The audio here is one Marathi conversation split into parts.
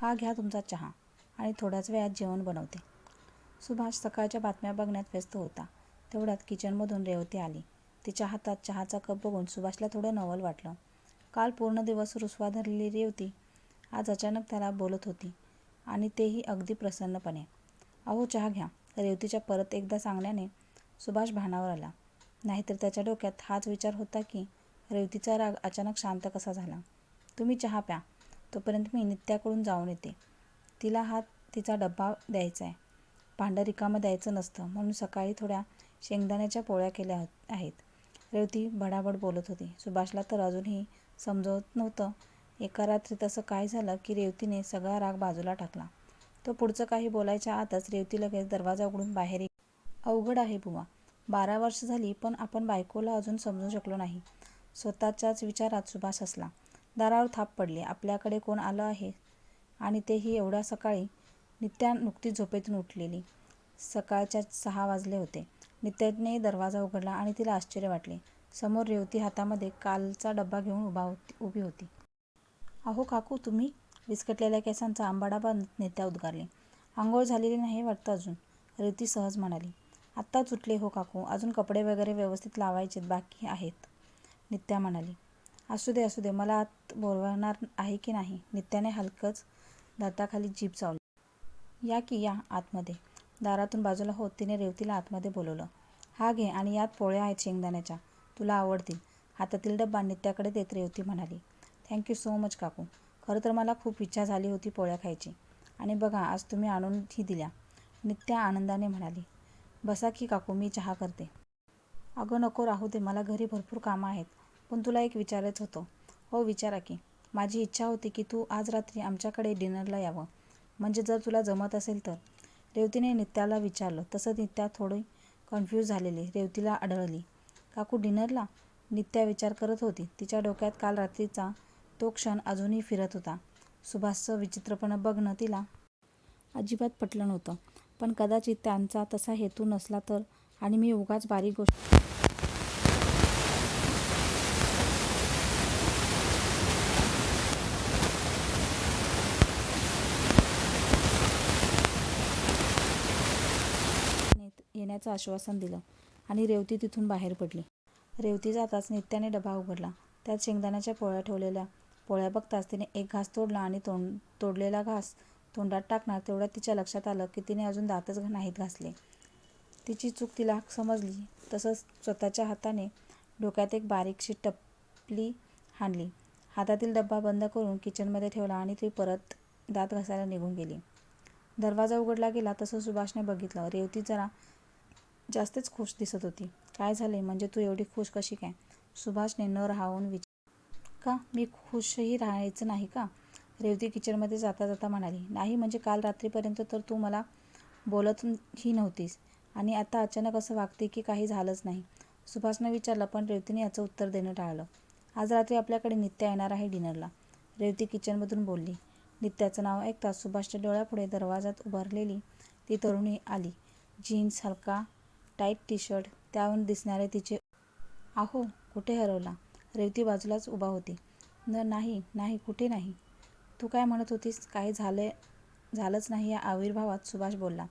हा घ्या तुमचा चहा आणि थोड्याच वेळात जेवण बनवते. सुभाष सकाळच्या बातम्या बघण्यात व्यस्त होता. तेवढ्यात किचनमधून रेवती आली. तिच्या हातात चहाचा कप बघून सुभाषला थोडं नवल वाटलं. काल पूर्ण दिवस रुसवा धरलेली रेवती आज अचानक त्याला बोलत होती आणि तेही अगदी प्रसन्नपणे. अहो चहा घ्या. रेवतीच्या परत एकदा सांगण्याने सुभाष भानावर आला. नाहीतर त्याच्या डोक्यात हाच विचार होता की रेवतीचा राग अचानक शांत कसा झाला. तुम्ही चहा प्या. तोपर्यंत मी नित्याकडून जाऊन येते. तिला हा तिचा डब्बा द्यायचा आहे भांडं रिकामं द्यायचं नसतं म्हणून सकाळी थोड्या शेंगदाण्याच्या पोळ्या केल्या आहेत. रेवती भडाभड बोलत होती. सुभाषला तर अजूनही समजवत नव्हतं. एका रात्रीत असं काय झालं की रेवतीने सगळा राग बाजूला टाकला. तो पुढचं काही बोलायच्या आतच रेवती लगेच दरवाजा उघडून बाहेर अवघड आहे बुवा. बारा वर्ष झाली पण आपण बायकोला अजून समजू शकलो नाही. स्वतःच्याच विचारात सुभाष असला दारावर थाप पडली. आपल्याकडे कोण आलं आहे? आणि तेही एवढ्या सकाळी नित्या नुकतीच झोपेतून उठलेली. सकाळच्या सहा वाजले होते. नित्याने दरवाजा उघडला आणि तिला आश्चर्य वाटले. समोर रेवती हातामध्ये कालचा डब्बा घेऊन उभा होती उभी होती. अहो काकू तुम्ही विस्कटलेल्या केसांचा आंबाडाबा नित्या उद्गारले. आंघोळ झालेली नाही वाटतं अजून रेवती सहज म्हणाली. आत्ताच उठले हो काकू. अजून कपडे वगैरे व्यवस्थित लावायचेत बाकी आहेत नित्या म्हणाली. असू दे असू दे. मला आत बोलवणार आहे की नाही? नित्याने हलकंच दाताखाली जीभ चावली. या की या आतमध्ये. दारातून बाजूला होत तिने रेवतीला आतमध्ये बोलवलं. हा घे आणि यात पोळ्या आहेत शेंगदाण्याच्या. तुला आवडतील. हातातील डब्बा नित्याकडे देत रेवती म्हणाली. थँक्यू सो मच काकू. खरं तर मला खूप इच्छा झाली होती पोळ्या खायची. आणि बघा आज तुम्ही आणूनही दिल्या. नित्या आनंदाने म्हणाली. बसा की काकू मी चहा करते. अगं नको राहू दे. मला घरी भरपूर कामं आहेत. पण तुला एक विचारायचं होतं. हो विचारा की. माझी इच्छा होती की तू आज रात्री आमच्याकडे डिनरला यावं. म्हणजे जर तुला जमत असेल तर. रेवतीने नित्याला विचारलं. तसं नित्या थोडी कन्फ्यूज झालेली. रेवतीला आढळली. काकू डिनरला? नित्या विचार करत होती. तिच्या डोक्यात काल रात्रीचा तो क्षण अजूनही फिरत होता. सुभाषचं विचित्रपणं बघणं तिला अजिबात पटलं नव्हतं. पण कदाचित त्यांचा तसा हेतू नसला तर. आणि मी उगाच बारीक गोष्ट येण्याचं आश्वासन दिलं आणि रेवती तिथून बाहेर पडली. रेवती जाताच नित्याने डबा उघडला. त्यात शेंगदाण्याच्या पोळ्या ठेवलेल्या. पोळ्या बघताच तिने एक घास तोडला आणि तोंड तोडलेला घास तोंडात टाकणार तेवढ्यात तिच्या लक्षात आलं की तिने अजून दातच नाहीत घासले. तिची चूक तिला समजली. तसंच स्वतःच्या हाताने डोक्यात एक बारीकशी टपली हाणली. हातातील डब्बा बंद करून किचनमध्ये ठेवला आणि ती परत दात घासायला निघून गेली. दरवाजा उघडला गेला तसं सुभाषने बघितलं. रेवती जरा जास्तच खुश दिसत होती. काय झाले म्हणजे तू एवढी खुश कशी काय? सुभाषने न राहावून विचार का? मी खुशही राहायचं नाही का? रेवती किचनमध्ये जाता जाता म्हणाली नाही म्हणजे काल रात्रीपर्यंत तर तू मला बोलतही नव्हतीस आणि आता अचानक असं वागते की काही झालंच नाही. सुभाषनं विचारलं पण रेवतीने याचं उत्तर देणं टाळलं. आज रात्री आपल्याकडे नित्या येणार आहे डिनरला. रेवती किचनमधून बोलली नित्याचं नाव ऐकताच सुभाषच्या डोळ्यापुढे दरवाजात उभारलेली ती तरुणी आली. जीन्स हलका टाईट टी शर्ट त्यावरून दिसणारे तिचे. आहो कुठे हरवला रेवती बाजूलाच उभा होती. न नाही नाही कुठे नाही? तू काय म्हणत होतीस? काही झाले झालंच नाही या आविर्भावात सुभाष बोलला.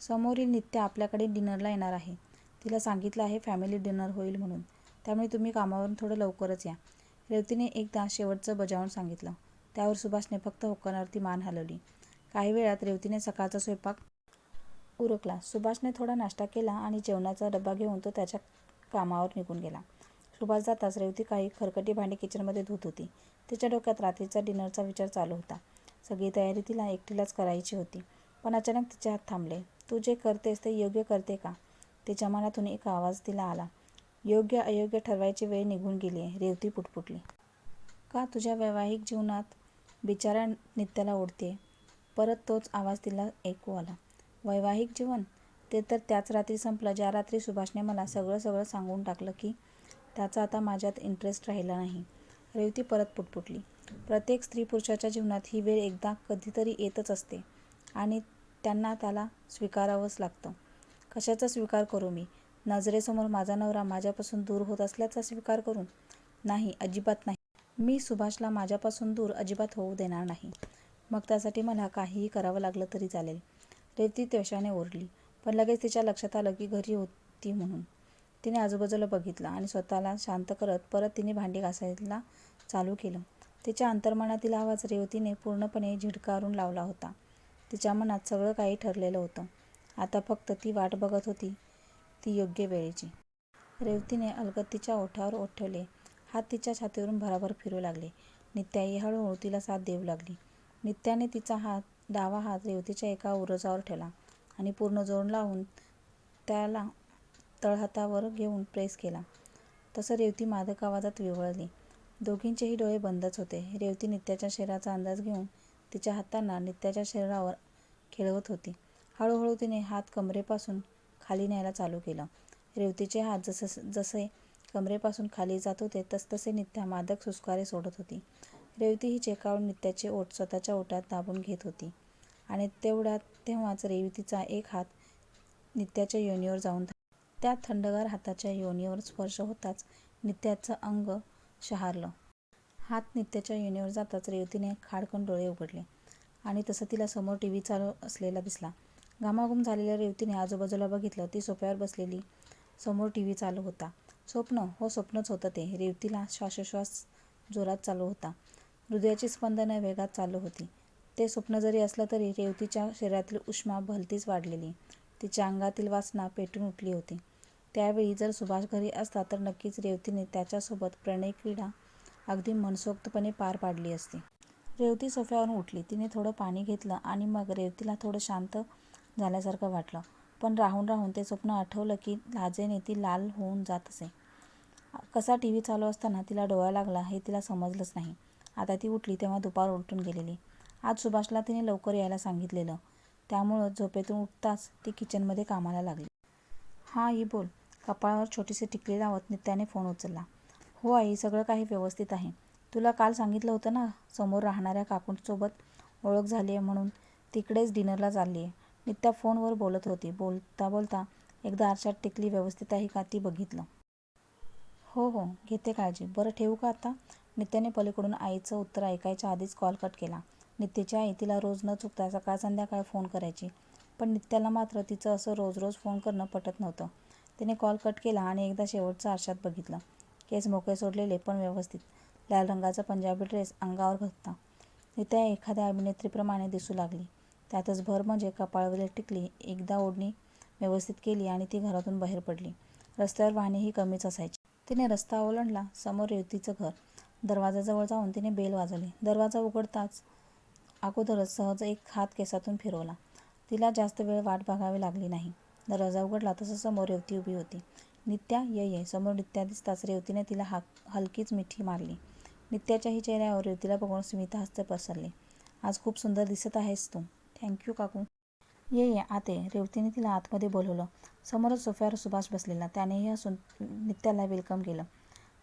समोरील नित्य आपल्याकडे डिनरला येणार आहे. तिला सांगितलं आहे फॅमिली डिनर होईल म्हणून. त्यामुळे तुम्ही कामावरून थोडं लवकरच या. रेवतीने एकदा शेवटचं बजावून सांगितलं. त्यावर सुभाषने फक्त होकारावरती मान हलवली. काही वेळात रेवतीने सकाळचा स्वयंपाक उरकला. सुभाषने थोडा नाश्ता केला आणि जेवणाचा डबा घेऊन तो त्याच्या कामावर निघून गेला. सुभाष जाताच रेवती काही खरकटी भांडी किचनमध्ये धुत होती. तिच्या डोक्यात रात्रीचा डिनरचा विचार चालू होता. सगळी तयारी तिला एकटीलाच करायची होती. पण अचानक तिचे हात थांबले. तू जे करतेस ते योग्य करते का? तिच्या मनातून एक आवाज तिला आला. योग्य अयोग्य ठरवायची वेळ निघून गेली आहे रेवती पुटपुटली. का तुझ्या वैवाहिक जीवनात बिचारा नित्याला ओढते परत तोच आवाज तिला ऐकू आला. वैवाहिक जीवन? ते तर त्याच रात्री संपलं ज्या रात्री सुभाषने मला सगळं सगळं सांगून टाकलं की त्याचा आता माझ्यात इंटरेस्ट राहिला नाही. रेवती परत पुटपुटली. प्रत्येक स्त्री पुरुषाच्या जीवनात ही वेळ एकदा कधीतरी येतच असते आणि त्यांना त्याला स्वीकारावंच लागतं. कशाचा स्वीकार करू मी? नजरेसमोर माझा नवरा माझ्यापासून दूर होत असल्याचा स्वीकार करू? नाही अजिबात नाही. मी सुभाषला माझ्यापासून दूर अजिबात होऊ देणार नाही. मग त्यासाठी मला काहीही करावं लागलं तरी चालेल. रेवती त्वशाने ओरडली. पण लगेच तिच्या लक्षात आलं की घरी होती म्हणून. तिने आजूबाजूला बघितलं आणि स्वतःला शांत करत परत तिने भांडी घासायला चालू केलं. तिच्या अंतर्मनातील आवाज रेवतीने पूर्णपणे झिडकारून लावला होता. तिच्या मनात सगळं काही ठरलेलं होतं. आता फक्त ती वाट बघत होती ती योग्य वेळेची. रेवतीने अलगद तिच्या ओठावर ओठ ठेवले. हात तिच्या छातीवरून भराभर फिरू लागले. नित्याही हळूहळू तिला साथ देऊ लागली. नित्याने तिचा हात डावा हात रेवतीच्या एका उरजावर ठेवला आणि पूर्ण जोर लावून त्याला तळहातावर घेऊन प्रेस केला. तसं रेवती मादक आवाजात विवळली. दोघींचेही डोळे बंदच होते. रेवती नित्याच्या शरीराचा अंदाज घेऊन तिच्या हातांना नित्याच्या शरीरावर खेळवत होती. हळूहळू तिने हात कमरेपासून खाली न्यायला चालू केलं. रेवतीचे हात जसे जसे कमरेपासून खाली जात होते तसतसे नित्या मादक सुस्कारे सोडत होती. रेवती ही चेकावर नित्याचे ओठ स्वतःच्या ओठात दाबून घेत होती. आणि तेवढ्यात तेव्हाच रेवतीचा एक हात नित्याच्या योनीवर जाऊन त्या थंडगार हाताच्या योनीवर स्पर्श होताच नित्याचं अंग शहारलं. हात नित्याच्या योनीवर जाताच रेवतीने खाडकन डोळे उघडले आणि तसं तिला समोर टी व्ही चालू असलेला दिसला. घामाघूम झालेल्या रेवतीने आजूबाजूला बघितलं ती सोप्यावर बसलेली समोर टी व्ही चालू होता. स्वप्न हो स्वप्नच होतं ते. रेवतीला श्वासोश्वास जोरात चालू होता. हृदयाची स्पंदनं वेगात चालू होती. ते स्वप्न जरी असलं तरी रेवतीच्या शरीरातील उष्मा भलतीच वाढलेली. तिच्या अंगातील वासना पेटून उठली होती. त्यावेळी जर सुभाष घरी असता तर नक्कीच रेवतीने त्याच्यासोबत प्रणय क्रीडा अगदी मनसोक्तपणे पार पाडली असती. रेवती सोफ्यावरून उठली. तिने थोडं पाणी घेतलं आणि मग रेवतीला थोडं शांत झाल्यासारखं वाटलं. पण राहून राहून ते स्वप्न आठवलं की लाजेने ती लाल होऊन जात असे. कसा टी व्ही चालू असताना तिला डोळा लागला हे तिला समजलंच नाही. आता ती उठली तेव्हा दुपार उलटून गेलेली. आज सुभाषला तिने लवकर यायला सांगितलेलं. त्यामुळं झोपेतून उठताच ती किचनमध्ये कामाला लागली. हां आई बोल. कपाळावर छोटीशी टिकली लावत नित्याने फोन उचलला. हो आई सगळं काही व्यवस्थित आहे. तुला काल सांगितलं होतं ना समोर राहणाऱ्या काकूंसोबत ओळख झाली आहे म्हणून. तिकडेच डिनरला चालली आहे नित्या फोनवर बोलत होती. बोलता बोलता एकदा आरशात टिकली व्यवस्थित आहे का ती बघितलं. हो हो. घेते काळजी. बरं ठेवू का आता? नित्याने पलीकडून आईचं उत्तर ऐकायच्या आधीच कॉल कट केला. नित्याची आई तिला रोज न चुकता सकाळ संध्याकाळ फोन करायची. पण नित्याला मात्र तिचं असं रोज रोज फोन करणं पटत नव्हतं. तिने कॉल कट केला आणि एकदा शेवटचं आरशात बघितलं. केस मोकळे सोडलेले पण व्यवस्थित. लाल रंगाचा पंजाबी ड्रेस अंगावर घातला. नित्या एखाद्या अभिनेत्रीप्रमाणे दिसू लागली. त्यातच भर म्हणजे कपाळवरील टिकली एकदा ओढणी व्यवस्थित केली आणि ती घरातून बाहेर पडली. रस्त्यावर वाहनेही कमीच असायची. तिने रस्ता ओलांडला. समोर युतीचं घर. दरवाजाजवळ जाऊन तिने बेल वाजवली. दरवाजा उघडताच अगोदरच सहज एक हात केसातून फिरवला. तिला जास्त वेळ वाट बघावी लागली नाही. दरवाजा उघडला तसं समोर रेवती उभी होती. नित्या ये ये. समोर नित्या दिसताच रेवतीने तिला हा हलकीच मिठी मारली. नित्याच्याही चेहऱ्यावर रेवतीला बघून स्मिता हस्ते पसरले. आज खूप सुंदर दिसत आहेस तू. थँक्यू काकू. ये ये. आते. रेवतीने तिला आतमध्ये बोलवलं. समोरच सोफ्यावर सुभाष बसलेला. त्यानेही हसून नित्याला वेलकम केलं.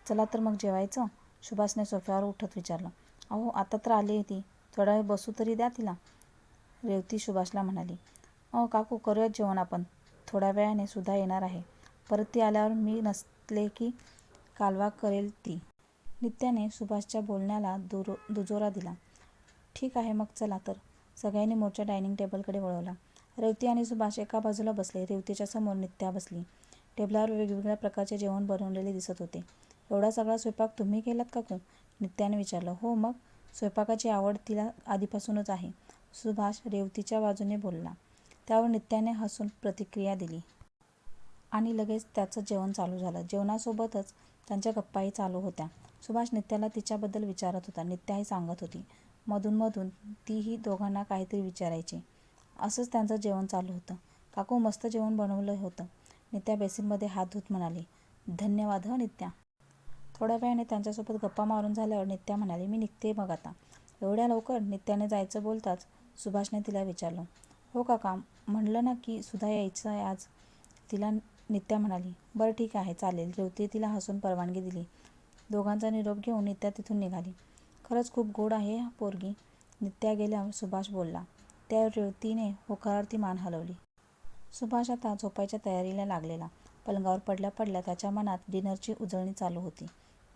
चला तर मग जेवायचं? सुभाषने सोफ्यावर उठत विचारलं अहो आता तर आली ती. थोडा वेळ बसू तरी द्या तिला. रेवती सुभाषला म्हणाली अहो काकू करूयात जेवण आपण. थोड्या वेळाने सुद्धा येणार आहे. परत ती आल्यावर मी नसले की कालवा करेल ती. नित्याने सुभाषच्या बोलण्याला दुरो दुजोरा दिला ठीक आहे मग चला तर. सगळ्यांनी मोठ्या डायनिंग टेबलकडे वळवला. रेवती आणि सुभाष एका बाजूला बसले. रेवतीच्या समोर नित्या बसली. टेबलावर वेगवेगळ्या प्रकारचे जेवण बनवलेले दिसत होते. एवढा सगळा स्वयंपाक तुम्ही केलात काकू नित्याने विचारलं. हो मग स्वयंपाकाची आवड तिला आधीपासूनच आहे. सुभाष रेवतीच्या बाजूने बोलला. त्यावर नित्याने हसून प्रतिक्रिया दिली. आणि लगेच त्याचं जेवण चालू झालं. जेवणासोबतच त्यांच्या गप्पाही चालू होत्या. सुभाष नित्याला तिच्याबद्दल विचारत होता. नित्याही सांगत होती मधूनमधून तीही दोघांना काहीतरी विचारायची. असंच त्यांचं जेवण चालू होतं. काकू मस्त जेवण बनवलं होतं. नित्या बेसिनमध्ये हात धुत म्हणाली धन्यवाद ह नित्या. थोड्या वेळाने त्यांच्यासोबत गप्पा मारून झाल्यावर नित्या म्हणाली मी निघते मग आता. एवढ्या लवकर नित्याने जायचं बोलताच सुभाषने तिला विचारलं हो काका म्हणलं ना की सुद्धा यायचं आहे आज. तिला नित्या म्हणाली बरं ठीक आहे चालेल. रेवती तिला हसून परवानगी दिली. दोघांचा निरोप घेऊन नित्या तिथून निघाली. खरंच खूप गोड आहे पोरगी नित्या गेल्यावर सुभाष बोलला. त्या रेवतीने होकारार्थी मान हलवली. सुभाष आता झोपायच्या तयारीला लागलेला. पलंगावर पडल्या पडल्या त्याच्या मनात डिनरची उजळणी चालू होती.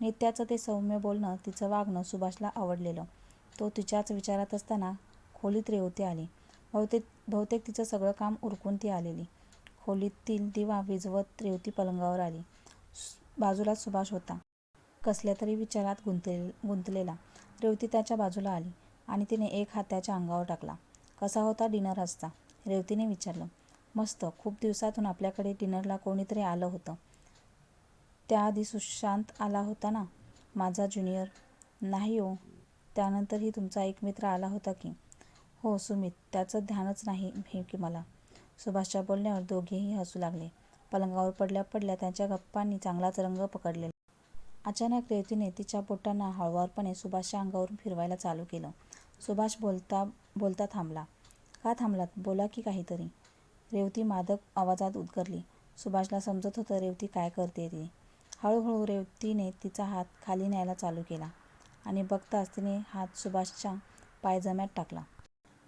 नित्याचं ते सौम्य बोलणं तिचं वागणं सुभाषला आवडलेलं तो तिच्याच विचारात असताना खोलीत रेवती आली. बहुतेक बहुतेक तिचं सगळं काम उरकून ती आलेली. खोलीतील दिवा विजवत रेवती पलंगावर आली. बाजूलाच सुभाष होता. कसल्या तरी विचारात गुंतलेला. रेवती त्याच्या बाजूला आली आणि तिने एक हात त्याच्या अंगावर टाकला. कसा होता डिनर आजचा? रेवतीने विचारलं. मस्त. खूप दिवसातून आपल्याकडे डिनरला कोणीतरी आलं होतं. त्याआधी सुशांत आला होता ना? माझा ज्युनियर? नाही हो. त्यानंतरही तुमचा एक मित्र आला होता की? हो सुमित. त्याचं ध्यानच नाही की मला. सुभाषच्या बोलण्यावर दोघेही हसू लागले. पलंगावर पडल्या पडल्या त्यांच्या गप्पांनी चांगलाच रंग पकडलेला. अचानक रेवतीने तिच्या बोटांना हळुवारपणे सुभाषच्या अंगावरून फिरवायला चालू केलं. सुभाष बोलता बोलता थांबला. का थांबलात? बोला की काहीतरी. रेवती मादक आवाजात उद्गारली. सुभाषला समजत होतं रेवती काय करतेय ते. हळूहळू रेवतीने तिचा हात खाली न्यायला चालू केला आणि बघताच तिने हात सुभाषच्या पायजम्यात टाकला.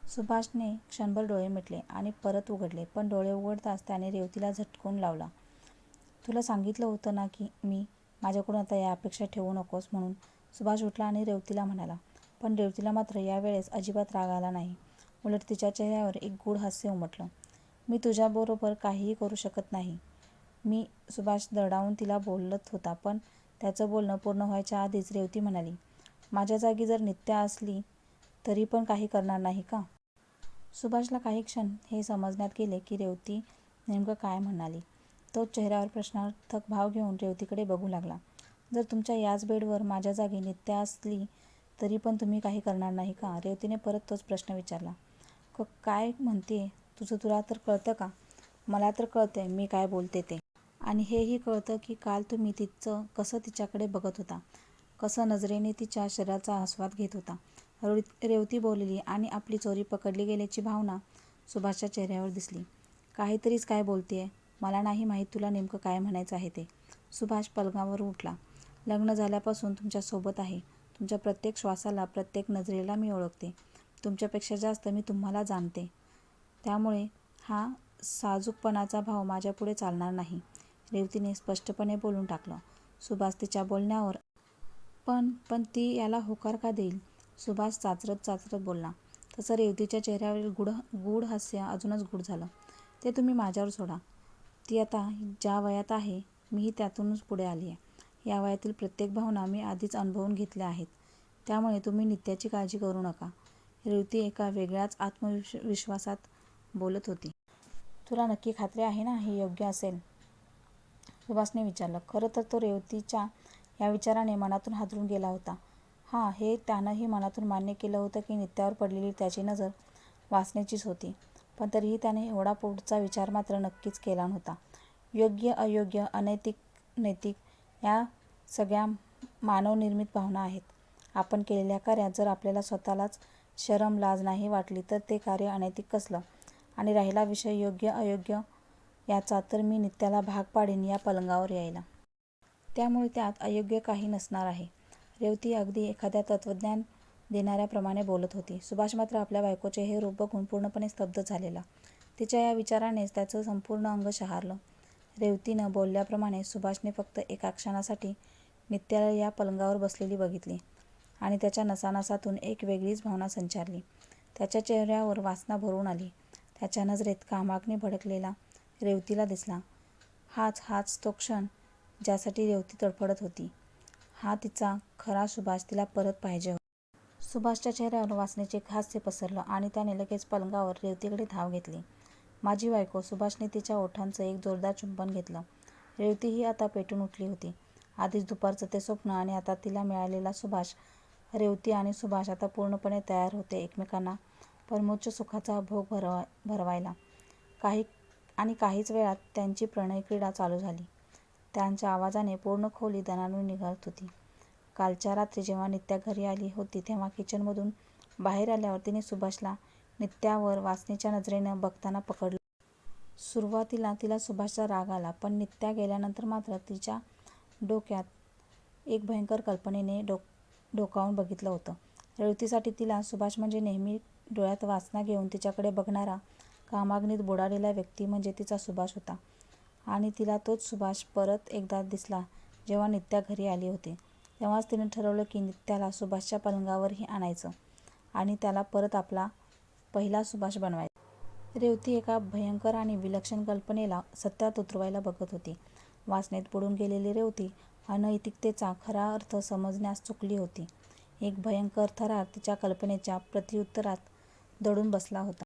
सुभाषने क्षणभर डोळे मिटले आणि परत उघडले. पण डोळे उघडताच त्याने रेवतीला झटकून लावला. तुला सांगितलं होतं ना की मी. माझ्याकडून आता या अपेक्षा ठेवू नकोस म्हणून. सुभाष उठला आणि रेवतीला म्हणाला. पण रेवतीला मात्र यावेळेस अजिबात राग आला नाही. उलट तिच्या चेहऱ्यावर एक गूढ हास्य उमटलं. मी तुझ्याबरोबर काहीही करू शकत नाही. मी. सुभाष दडावून तिला बोलत होता पण त्याचं बोलणं पूर्ण व्हायच्या आधीच रेवती म्हणाली. माझ्या जागी जर नित्या असली तरी पण काही करणार नाही का? सुभाषला काही क्षण हे समजण्यात गेले की रेवती नेमकं काय म्हणाली. तोच चेहऱ्यावर प्रश्नार्थक भाव घेऊन रेवतीकडे बघू लागला. जर तुमच्या याच बेडवर माझ्या जागी नित्या असली तरी पण तुम्ही काही करणार नाही का? रेवतीने परत तोच प्रश्न विचारला. क काय म्हणते तुझं तुला तर कळतं का? मला तर कळतंय मी काय बोलते ते. आणि हेही कळतं की काल तुम्ही तिचं कसं तिच्याकडे बघत होता. कसं नजरेने तिच्या शरीराचा आस्वाद घेत होता. रेवती बोलली आणि आपली चोरी पकडली गेल्याची भावना सुभाषच्या चेहऱ्यावर दिसली. काहीतरीच काय बोलतेय. मला नाही माहीत तुला नेमकं काय म्हणायचं आहे ते. सुभाष पलगावर उठला. लग्न झाल्यापासून तुमच्यासोबत आहे. तुमच्या प्रत्येक श्वासाला, प्रत्येक नजरेला मी ओळखते. तुमच्यापेक्षा जास्त मी तुम्हाला जाणते. त्यामुळे हा साजूकपणाचा भाव माझ्यापुढे चालणार नाही. रेवतीने स्पष्टपणे बोलून टाकलं. सुभाष तिच्या बोलण्यावर पण पण ती याला होकार का देईल? सुभाष चाचरत चाचरत बोलला. तसं रेवतीच्या चेहऱ्यावरील गूढ हास्य अजूनच गूढ झालं. ते तुम्ही माझ्यावर सोडा. ती आता ज्या वयात आहे मीही त्यातूनच पुढे आली आहे या वयातील प्रत्येक भावना मी आधीच अनुभवून घेतल्या आहेत. त्यामुळे तुम्ही नित्याची काळजी करू नका. रेवती एका वेगळ्याच आत्मविश्वासात बोलत होती. तुला नक्की खात्री आहे ना हे योग्य असेल? सुभाषने विचारलं. खरं तर तो रेवतीच्या या विचाराने मनातून हादरून गेला होता. हां हे त्यानंही मनातून मान्य केलं होतं की नित्यावर पडलेली त्याची नजर वाचण्याचीच होती. पण तरीही त्याने एवढा पुढचा विचार मात्र नक्कीच केला नव्हता. योग्य अयोग्य, अनैतिक नैतिक या सगळ्या मानवनिर्मित भावना आहेत. आपण केलेल्या कार्यात जर आपल्याला स्वतःलाच शरम लाज नाही वाटली तर ते कार्य अनैतिक कसलं? आणि राहिला विषय योग्य अयोग्य याचा तर मी नित्याला भाग पाडीन या पलंगावर यायला. त्यामुळे त्यात अयोग्य काही नसणार आहे. रेवती अगदी एखाद्या तत्त्वज्ञान देणाऱ्याप्रमाणे बोलत होती. सुभाष मात्र आपल्या बायकोचे हे रूप बघून पूर्णपणे स्तब्ध झालेला. तिच्या या विचारानेच त्याचं संपूर्ण अंग शहारलं. रेवतीनं बोलल्याप्रमाणे सुभाषने फक्त एका क्षणासाठी नित्याला या पलंगावर बसलेली बघितली आणि त्याच्या नसानसातून एक वेगळीच भावना संचारली. त्याच्या चेहऱ्यावर वासना भरून आली. त्याच्या नजरेत कामाग्नी भडकलेला रेवतीला दिसला. हाच हाच तो क्षण ज्यासाठी रेवती तडफडत होती. हा तिचा खरा सुभाष तिला परत पाहिजे होता. सुभाषच्या चेहऱ्यावर वासनेचे हास्य पसरलं आणि त्याने लगेच पलंगावर रेवतीकडे धाव घेतली. माझी बायको. सुभाषने तिच्या ओठांचं एक जोरदार चुंबन घेतलं. रेवतीही आता पेटून उठली होती. आधीच दुपारचं ते स्वप्न आणि आता तिला मिळालेला सुभाष. रेवती आणि सुभाष आता पूर्णपणे तयार होते एकमेकांना परमोच्च सुखाचा भोग भरवा भरवायला. काही आणि काहीच वेळात त्यांची प्रणयक्रीडा चालू झाली. त्यांच्या आवाजाने पूर्ण खोली दणाणून निघत होती. कालच्या रात्री जेव्हा नित्या घरी आली होती तेव्हा किचनमधून बाहेर आल्यावर तिने सुभाषला नित्यावर वासनेच्या नजरेनं बघताना पकडलं सुरुवातीला तिला सुभाषचा राग आला पण नित्या गेल्यानंतर मात्र तिच्या डोक्यात एक भयंकर कल्पनेने डोकावून बघितलं होतं. रेवतीसाठी तिला सुभाष म्हणजे नेहमी डोळ्यात वासना घेऊन तिच्याकडे बघणारा कामाग्नीत बुडालेला व्यक्ती म्हणजे तिचा सुभाष होता. आणि तिला तोच सुभाष परत एकदा दिसला जेव्हा नित्या घरी आली होती. तेव्हाच तिने ठरवलं की नित्याला सुभाषच्या पलंगावरही आणायचं आणि त्याला परत आपला पहिला सुभाष बनवायचा. रेवती एका भयंकर आणि विलक्षण कल्पनेला सत्यात उतरवायला बघत होती. वासनेत बुडून गेलेली रेवती अनैतिकतेचा खरा अर्थ समजण्यास चुकली होती. एक भयंकर थरार तिच्या कल्पनेच्या प्रत्युत्तरात दडून बसला होता.